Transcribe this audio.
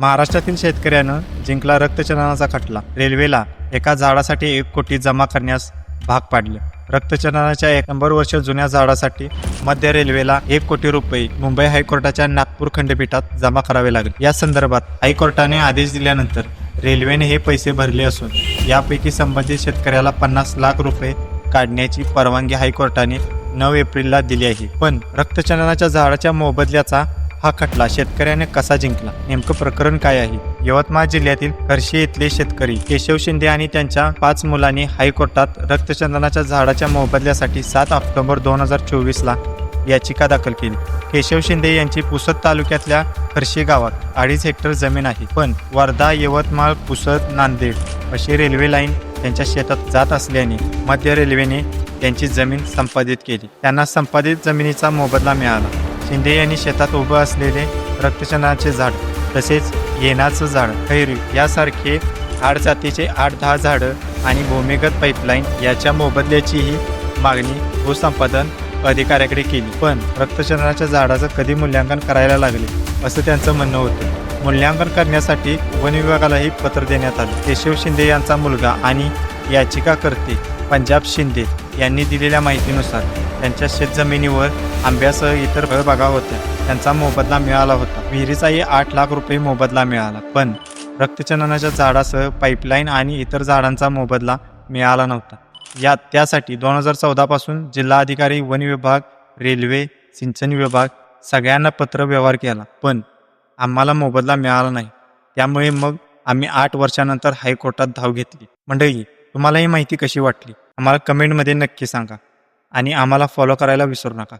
महाराष्ट्रातील शेतकऱ्यानं जिंकला रक्तचंदनाचा खटला. रेल्वेला एका झाडासाठी एक कोटी जमा करण्यास भाग पाडले. रक्तचंदनाच्या एक शंभर वर्ष जुन्या झाडासाठी मध्य रेल्वेला एक कोटी रुपये मुंबई हायकोर्टाच्या नागपूर खंडपीठात जमा करावे लागले. या संदर्भात हायकोर्टाने आदेश दिल्यानंतर रेल्वेने हे पैसे भरले असून यापैकी संबंधित शेतकऱ्याला पन्नास लाख रुपये काढण्याची परवानगी हायकोर्टाने नऊ एप्रिलला दिली आहे. पण रक्तचंदनाच्या झाडाच्या मोबदल्याचा हा खटला शेतकऱ्याने कसा जिंकला? नेमकं प्रकरण काय आहे? यवतमाळ जिल्ह्यातील हर्षी इथले शेतकरी केशव शिंदे आणि त्यांच्या पाच मुलांनी हायकोर्टात रक्तचंदनाच्या झाडाच्या मोबदल्यासाठी सात ऑक्टोबर दोन हजार चोवीसला याचिका दाखल केली. केशव शिंदे यांची पुसद तालुक्यातल्या हर्षी गावात अडीच हेक्टर जमीन आहे. पण वर्धा यवतमाळ पुसद नांदेड अशी रेल्वे लाईन त्यांच्या शेतात जात असल्याने मध्य रेल्वेने त्यांची जमीन संपादित केली. त्यांना संपादित जमिनीचा मोबदला मिळाला. शिंदे यांनी शेतात उभं असलेले रक्तचनाचे झाड तसेच येणाचं झाड खैरी यासारखे आठ जातीचे आठ दहा झाडं आणि भूमिगत पाईपलाईन याच्या मोबदल्याचीही मागणी भूसंपादन अधिकाऱ्याकडे केली. पण रक्तचंद्राच्या झाडाचं कधी मूल्यांकन करायला लागले असं त्यांचं म्हणणं होतं. मूल्यांकन करण्यासाठी वन विभागालाही पत्र देण्यात आलं. केशव शिंदे यांचा मुलगा आणि याचिकाकर्ते पंजाब शिंदे यांनी दिलेल्या माहितीनुसार त्यांच्या शेतजमिनीवर आंब्यासह इतर फळबागा होत्या. त्यांचा मोबदला मिळाला होता. विहिरीचाही आठ लाख रुपये मोबदला मिळाला. पण रक्तचंदनाच्या झाडासह पाईपलाईन आणि इतर झाडांचा मोबदला मिळाला नव्हता. या त्यासाठी दोन हजार चौदापासून जिल्हाधिकारी वन विभाग रेल्वे सिंचन विभाग सगळ्यांना पत्र व्यवहार केला. पण आम्हाला मोबदला मिळाला नाही. त्यामुळे मग आम्ही आठ वर्षानंतर हायकोर्टात धाव घेतली. मंडळी तुम्हाला ही माहिती कशी वाटली? आम्हाला कमेंटमध्ये नक्की सांगा. आणि आम्हाला फॉलो करायला विसरू नका.